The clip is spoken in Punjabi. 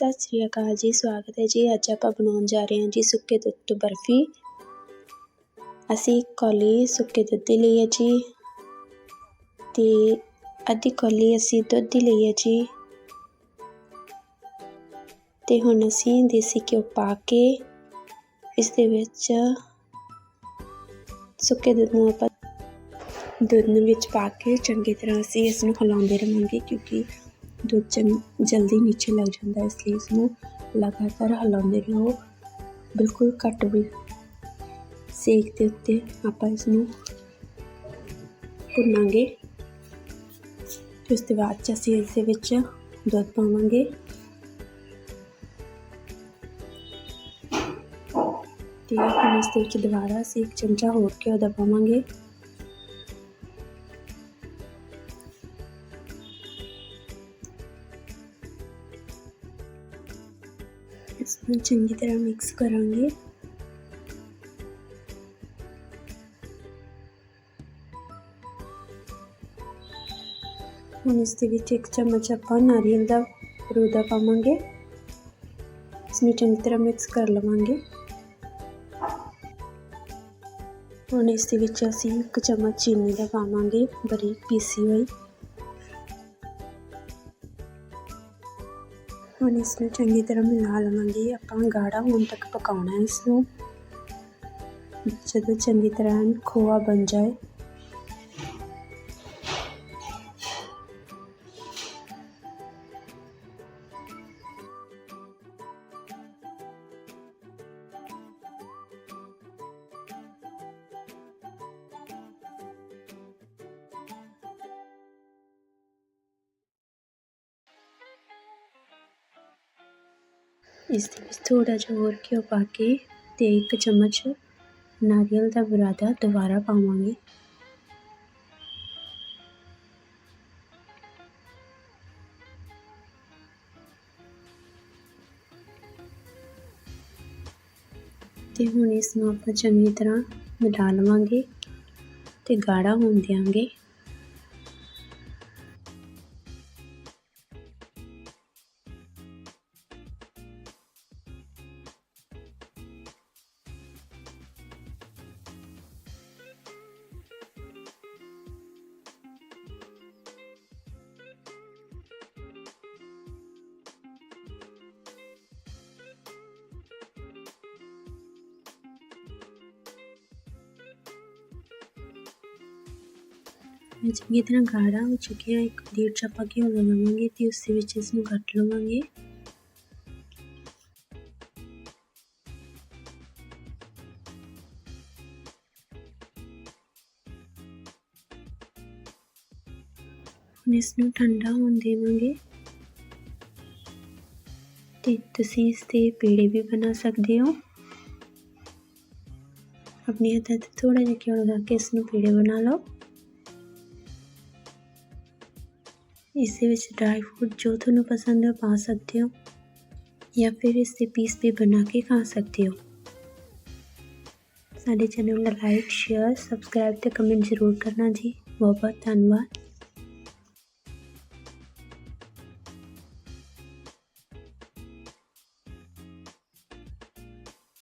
ਸਤਿ ਸ੍ਰੀ ਅਕਾਲ ਜੀ, ਸਵਾਗਤ ਹੈ ਜੀ। ਅੱਜ ਆਪਾਂ ਬਣਾਉਣ ਜਾ ਰਹੇ ਹਾਂ ਜੀ ਸੁੱਕੇ ਦੁੱਧ ਤੋਂ ਬਰਫੀ। ਅਸੀਂ ਇੱਕ ਕੌਲੀ ਸੁੱਕੇ ਦੁੱਧ ਦੀ ਲਈ ਹੈ ਜੀ ਤੇ ਅੱਧੀ ਕੋਲੀ ਅਸੀਂ ਦੁੱਧ ਦੀ ਲਈ ਹੈ ਜੀ। ਤੇ ਹੁਣ ਅਸੀਂ ਦੇਸੀ ਘਿਓ ਪਾ ਕੇ ਇਸ ਦੇ ਵਿੱਚ ਸੁੱਕੇ ਦੁੱਧ ਨੂੰ ਆਪਾਂ ਦੁੱਧ ਨੂੰ ਵਿੱਚ ਪਾ ਕੇ ਚੰਗੀ ਤਰ੍ਹਾਂ ਅਸੀਂ ਇਸ ਨੂੰ ਹਿਲਾਉਂਦੇ ਰਹਾਂਗੇ ਕਿਉਂਕਿ ਦੁੱਧ ਜਲਦੀ ਨੀਚੇ ਲੱਗ ਜਾਂਦਾ ਇਸ ਲਈ ਇਸ ਨੂੰ ਲਗਾਤਾਰ ਹਿਲਾਉਂਦੇ ਰਹੋ। ਬਿਲਕੁਲ ਘੱਟ ਵੀ ਸੇਕ ਦੇ ਉੱਤੇ ਆਪਾਂ ਇਸ ਨੂੰ ਭੁੰਨਾਂਗੇ ਉਸ ਤੋਂ ਬਾਅਦ ਚ ਅਸੀਂ ਇਸ ਦੇ ਵਿੱਚ ਦੁੱਧ ਪਾਵਾਂਗੇ। ਤੇ ਆਪਾਂ ਇਸ ਦੇ ਵਿੱਚ ਦੁਬਾਰਾ ਅਸੀਂ ਇੱਕ ਚਮਚਾ ਹੋਰ ਘਿਓ ਦਾ ਪਾਵਾਂਗੇ ਇਸ ਨੂੰ ਚੰਗੀ ਤਰ੍ਹਾਂ ਮਿਕਸ ਕਰਾਂਗੇ। ਹੁਣ ਇਸ ਦੇ ਵਿੱਚ ਇੱਕ ਚਮਚ ਆਪਾਂ ਨਾਰੀਅਲ ਦਾ ਰੂਦਾ ਪਾਵਾਂਗੇ। ਇਸ ਨੂੰ ਚੰਗੀ ਤਰ੍ਹਾਂ ਮਿਕਸ ਕਰ ਲਵਾਂਗੇ। ਹੁਣ ਇਸ ਦੇ ਵਿੱਚ ਅਸੀਂ ਇੱਕ ਚਮਚ ਚੀਨੀ ਦਾ ਪਾਵਾਂਗੇ ਬਰੀਕ ਪੀਸੀ ਹੋਈ। ਹੁਣ ਇਸ ਨੂੰ ਚੰਗੀ ਤਰ੍ਹਾਂ ਮਿਲਾ ਲਵਾਂਗੇ। ਆਪਾਂ ਗਾੜਾ ਹੋਣ ਤੱਕ ਪਕਾਉਣਾ ਹੈ ਇਸ ਨੂੰ। ਜਦੋਂ ਚੰਗੀ ਤਰ੍ਹਾਂ ਖੋਆ ਬਣ ਜਾਏ। ਇਸ ਦੇ ਵਿੱਚ ਥੋੜ੍ਹਾ ਜਿਹਾ ਹੋਰ ਘਿਓ ਪਾ ਕੇ ਅਤੇ ਇੱਕ ਚਮਚ ਨਾਰੀਅਲ ਦਾ ਬੁਰਾਦਾ ਦੁਬਾਰਾ ਪਾਵਾਂਗੇ। ਤੇ ਹੁਣ ਇਸ ਨੂੰ ਆਪਾਂ ਚੰਗੀ ਤਰ੍ਹਾਂ ਮਿਲਾ ਲਵਾਂਗੇ ਤੇ ਗਾੜਾ ਹੋਣ ਦਿਆਂਗੇ। ਇਹ ਚੰਗੀ ਤਰ੍ਹਾਂ ਗਾੜਾ ਹੋ ਚੁੱਕਿਆ ਇੱਕ ਦੇਟ ਚ ਆਪਾਂ ਘਿਓ ਲਗਾਵਾਂਗੇ ਤੇ ਉਸ ਦੇ ਵਿੱਚ ਇਸ ਨੂੰ ਕੱਟ ਲਵਾਂਗੇ ਹੁਣ ਇਸ ਨੂੰ ਠੰਡਾ ਹੋਣ ਦੇਵਾਂਗੇ ਤੇ ਤੁਸੀਂ ਇਸ ਤੇ ਪੇੜੇ ਵੀ ਬਣਾ ਸਕਦੇ ਹੋ। ਆਪਣੇ ਹੱਥਾਂ ਤੇ ਥੋੜਾ ਜਿਹਾ ਘਿਓ ਲਗਾ ਕੇ ਇਸ ਨੂੰ ਪੇੜੇ ਬਣਾ ਲਓ। ਇਸ ਦੇ ਵਿੱਚ ਡਰਾਈ ਫਰੂਟ ਜੋ ਤੁਹਾਨੂੰ ਪਸੰਦ ਹੈ, ਪਾ ਸਕਦੇ ਹੋ ਜਾਂ ਫਿਰ ਇਸ ਦੇ ਪੀਸ ਵੀ ਬਣਾ ਕੇ ਖਾ ਸਕਦੇ ਹੋ। ਸਾਡੇ ਚੈਨਲ ਨੂੰ ਲਾਈਕ ਸ਼ੇਅਰ ਸਬਸਕ੍ਰਾਈਬ ਤੇ ਕਮੈਂਟ ਜ਼ਰੂਰ ਕਰਨਾ ਜੀ। ਬਹੁਤ ਬਹੁਤ ਧੰਨਵਾਦ।